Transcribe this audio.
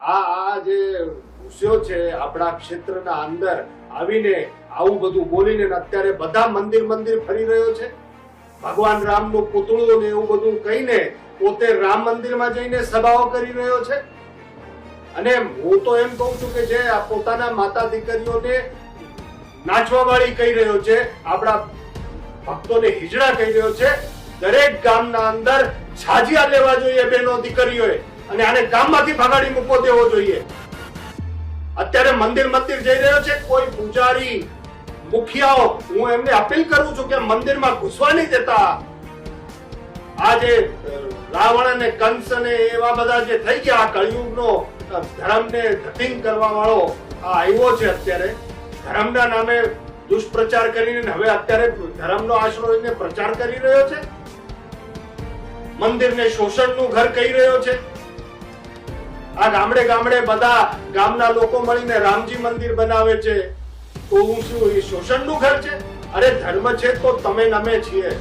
આ જે ઘુસ્યો છે આપણા ક્ષેત્રના અંદર આવીને આવું બધું બોલીને અત્યારે બધા મંદિર મંદિર ફરી રહ્યો છે. ભગવાન રામનું પૂતળું ને એવું બધું કહીને પોતે રામ મંદિરમાં જઈને સભાઓ કરી રહ્યો છે. અને હું તો એમ કહું છું કે જે પોતાના માતા દીકરીઓને નાચવા વાળી કહી રહ્યો છે, આપણા ભક્તોને હિજડા કહી રહ્યો છે, દરેક ગામના અંદર છાજિયા લેવા જોઈએ બહેનો દીકરીઓએ. અને આને ગામમાંથી ભગાડી મૂકવો દેવો જોઈએ. અત્યારે મંદિર મંદિર જઈ રહ્યો છે, કોઈ પૂજારી, મુખિયાઓ, હું એમને અપીલ કરું છું કે મંદિરમાં ઘૂસવા નહીં દેતા. આ જે રાવણ અને કંસ અને એવા બધા જે થઈ ગયા કળિયુગનો ધર્મને ધતિંગ કરવા વાળો આ આવ્યો છે અત્યારે. ધર્મના નામે દુષ્પ્રચાર કરીને હવે અત્યારે ધર્મનો આશરો લઈને પ્રચાર કરી રહ્યો છે. મંદિરને શોષણનું ઘર કહી રહ્યો છે. આ ગામડે ગામડે બધા ગામના લોકો મળીને રામજી મંદિર બનાવે છે. તો હું શું, એ શોષણનું ઘર છે? અરે ધર્મ છે તો તમે નમે છીએ.